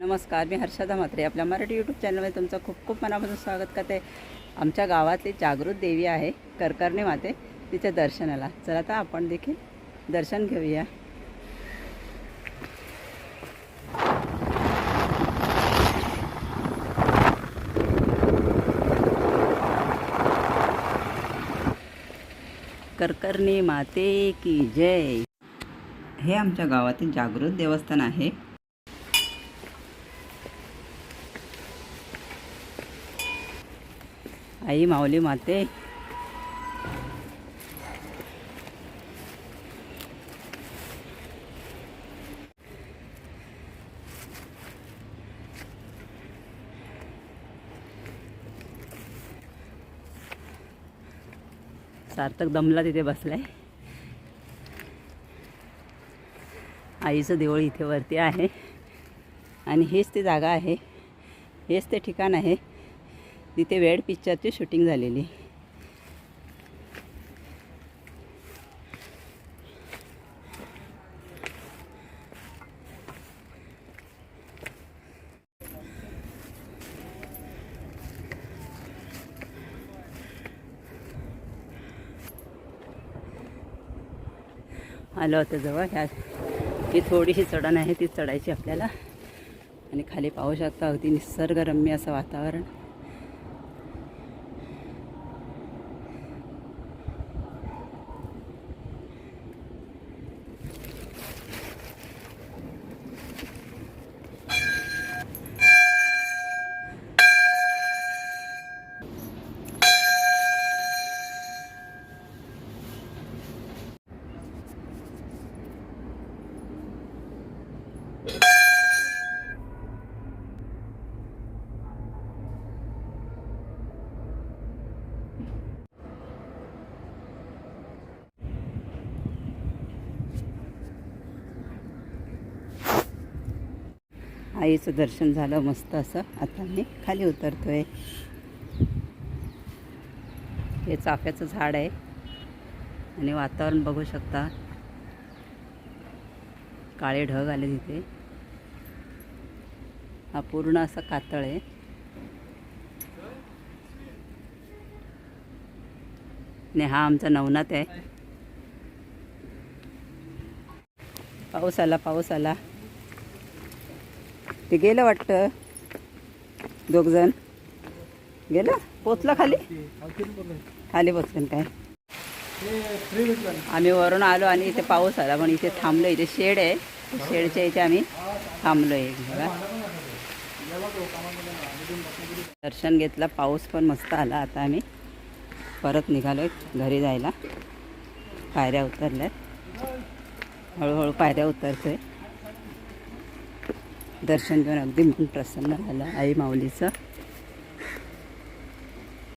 नमस्कार मी हर्षदा म्हात्रे. आपल्या मराठी यूट्यूब चॅनलमध्ये तुमचं खूप खूप मनापासून स्वागत करते. आमच्या गावातली जागृत देवी आहे करकर्णी माते तिच्या दर्शनाला. चला आता आपण देखील दर्शन घेऊया. करकर्णी माते की जय. हे आमच्या गावातील जागृत देवस्थान आहे. आई माऊली माते. सार्थक दमला तिथे बसलाय. आईचं देऊळ इथे वरती आहे. आणि हेच ते जागा आहे. हेच ते ठिकाण आहे. तिथे वेड पिक्चरची शूटिंग झालेली. आलं होतं जवळ. ह्या ही थोडीशी चढण आहे ती चढायची आपल्याला. आणि खाली पाहू शकता अगदी निसर्गरम्य असं वातावरण. आईचं दर्शन झालं मस्त असं. आता मी खाली उतरतो आहे हे चाफ्याचं झाड आहे. आणि वातावरण बघू शकता. काळे ढग आले तिथे. हा पूर्ण असा कातळ आहे. आणि हा आमचा नवनाथ आहे. पाऊस आला पाऊस आला. ते गेलं वाटतं. दोघजण. गेलं? पोचलं खाली? खाली पोचलं काय? आम्ही वरून आलो आणि इथे पाऊस आला पण इथे थांबलो इथे शेड आहे. शेडच्या इथे आम्ही थांबलो आहे बघा. दर्शन घेतलं. पाऊस पण मस्त आला आता आम्ही. परत निघालो घरी जायला. पायऱ्या उतरल्यात. हळूहळू पायऱ्या उतरतोय. दर्शन घेऊन अगदी मन प्रसन्न झालं. आई माऊलीचं.